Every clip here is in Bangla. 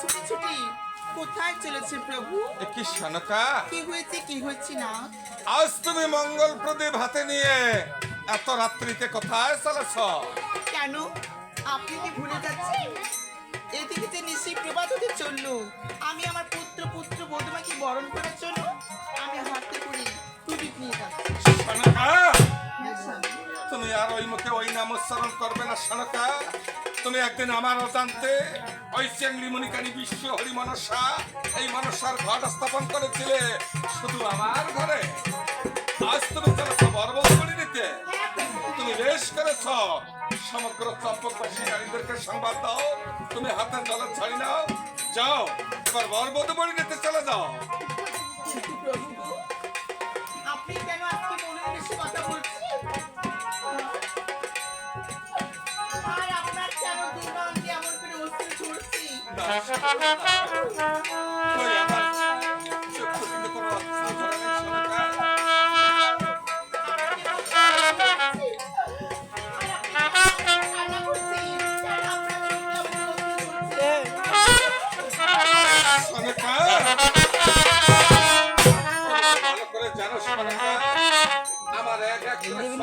ছুটি কোথায় চলেছে প্রভু? কি শানকা? কি হয়েছে কি হয়েছে না? আজ তুমি মঙ্গল প্রদীপ হাতে নিয়ে এত রাত্রিতে কোথায় চলেছ? কেন? আপনি কি ভুলে যাচ্ছেন? এদিকে যে নিশ্চয়ই প্রবাদ হতে চলল আমি আমার পুত্র পুত্র বধুমাকে বরণ করার জন্য নাম উচ্চারণ করবে না শানকা তুমি একদিন আমার অজান্তে ওই চেংড়ি মনিকানি বিশ্ব হরি মনসা এই মনসার ঘট স্থাপন করেছিলে শুধু আমার ঘরে। আজ তুমি চলেছ বর্বত করে হ্যাঁ, তুমি বেশ করেছ। সমগ্র চম্পকবাসী নারীদেরকে সংবাদ দাও। তুমি হাতে জলে ছাড়ি নাও। যাও এবার বর্বত নিতে চলে যাও। আপনার কেন করে অস্ত্র ছুটছি কই আমার চক্ষু থেকে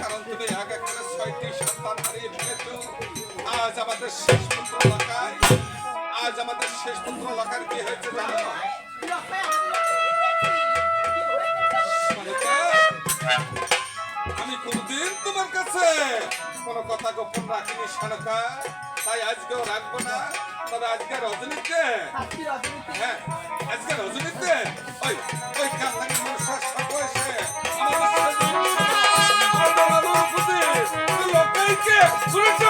কারণ তুমি এক এক করে ছয়টি সন্তান হারিয়ে ফেলেছো আজ আমাদের শেষ পুত্র লাকায় আজ আমাদের শেষ পুত্র লাকার কি হয়েছে জানো? আমি কোনদিন তোমার কাছে কোনো কথা গোপন রাখিনি শালুকা তাই আজকেও রাখব না। তবে আজকে রজনীতে হ্যাঁ আজকে রজনীতে ওই ওই কান্দানি それ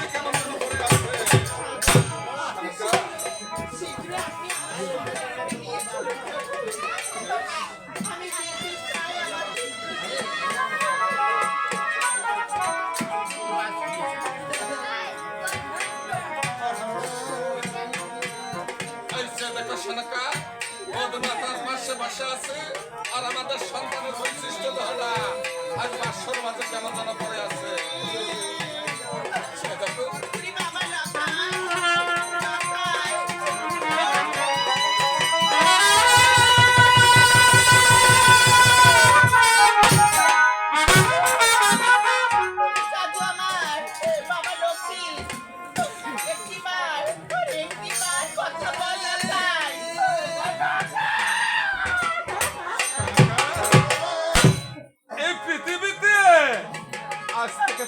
দেখো শানকা পাশে বসে আছে, আর আমাদের সন্তানের বৈশিষ্ট্য দেহটা আজ পাঁচশোর মাঝে কেমন যেন পড়ে আছে?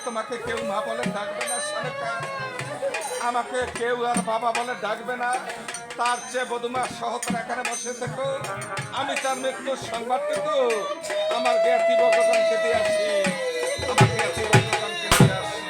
তোমাকে কেউ মা বলে ডাকবে না আমাকে কেউ আর বাবা বলে ডাকবে না। তার চেয়ে বদমা সহকারে এখানে বসে থেকো। আমি তার মৃত্যুর সংবাদ কিন্তু আমার জ্ঞাতি ভগবানকে দিয়ে আসি। আমার জ্ঞাতি দিয়ে আসি।